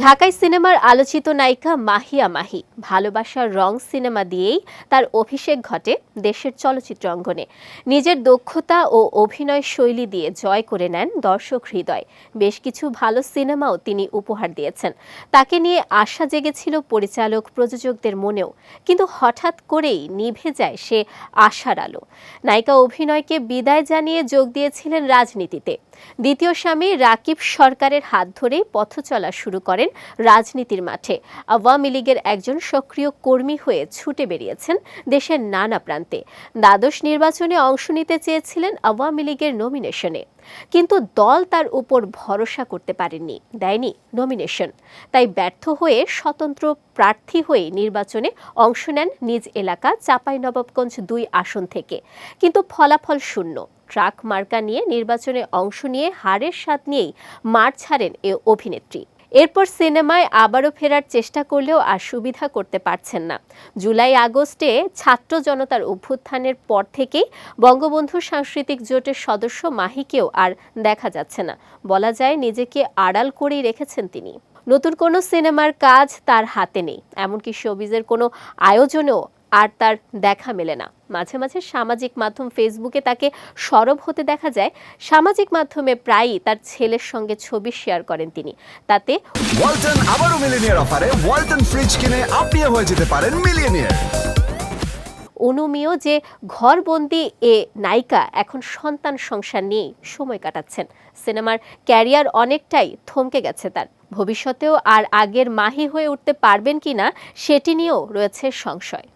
ঢাকাই সিনেমার আলোচিত নায়িকা মাহিয়া মাহি ভালোবাসার রং সিনেমা দিয়েই তার অভিষেক ঘটে দেশের চলচ্চিত্র অঙ্গনে। নিজের দক্ষতা ও অভিনয় শৈলী দিয়ে জয় করে নেন দর্শক হৃদয়। বেশ কিছু ভালো সিনেমাও তিনি উপহার দিয়েছেন। তাকে নিয়ে আশা জেগেছিল পরিচালক প্রযোজকদের মনেও, কিন্তু হঠাৎ করেই নিভে যায় সে আশার আলো। নায়িকা অভিনয়কে বিদায় জানিয়ে যোগ দিয়েছিলেন রাজনীতিতে। দ্বিতীয় স্বামী রাকিব সরকারের হাত ধরেই পথ চলা শুরু করেন রাজনীতির মাঠে। আওয়ামী লীগের একজন সক্রিয় কর্মী হয়ে ছুটে বেরিয়েছেন দেশের নানা প্রান্তে। দ্বাদশ নির্বাচনে অংশ নিতে চেয়েছিলেন আওয়ামী লীগের নমিনেশনে কিন্তু দল তার উপর ভরসা করতে পারেননি দেয়নি নমিনেশন তাই ব্যর্থ হয়ে স্বতন্ত্র প্রার্থী হয়ে নির্বাচনে অংশ নেন নিজ এলাকা চাঁপাইনবাবগঞ্জ দুই আসন থেকে। কিন্তু ফলাফল শূন্য। ট্রাক মার্কা নিয়ে নির্বাচনে অংশ নিয়ে হারের স্বাদ নিয়েই মার ছাড়েন এ অভিনেত্রী। এরপর সিনেমায় আবারও ফেরার চেষ্টা করলেও আর সুবিধা করতে পারছেন না। জুলাই, আগস্টে ছাত্র জনতার অভ্যুত্থানের পর থেকেই বঙ্গবন্ধু সাংস্কৃতিক জোটের সদস্য মাহিকেও আর দেখা যাচ্ছে না। বলা যায় নিজেকে আড়াল করেই রেখেছেন তিনি। নতুন কোনো সিনেমার কাজ তার হাতে নেই। এমনকি শোবিজের কোনো আয়োজনেও আর তার দেখা মেলে না। মাঝে মাঝে সামাজিক মাধ্যম ফেসবুকে তাকে সরব হতে দেখা যায়। সামাজিক মাধ্যমে প্রায়ই তার ছেলের সঙ্গে ছবি শেয়ার করেন তিনি। তাতে ওয়ালটন আবারও মিলিনিয়ার অফারে। ওয়ালটন ফ্রিজ কিনে আপনিও হয়ে যেতে পারেন মিলিয়নিয়ার। অনুমীয় যে ঘরবন্দি এ নায়িকা এখন সন্তান সংসার নিয়েই সময় কাটাচ্ছেন। সিনেমার ক্যারিয়ার অনেকটাই থমকে গেছে তার। ভবিষ্যতেও আর আগের মাহি হয়ে উঠতে পারবেন কিনা সেটি নিয়েও রয়েছে সংশয়।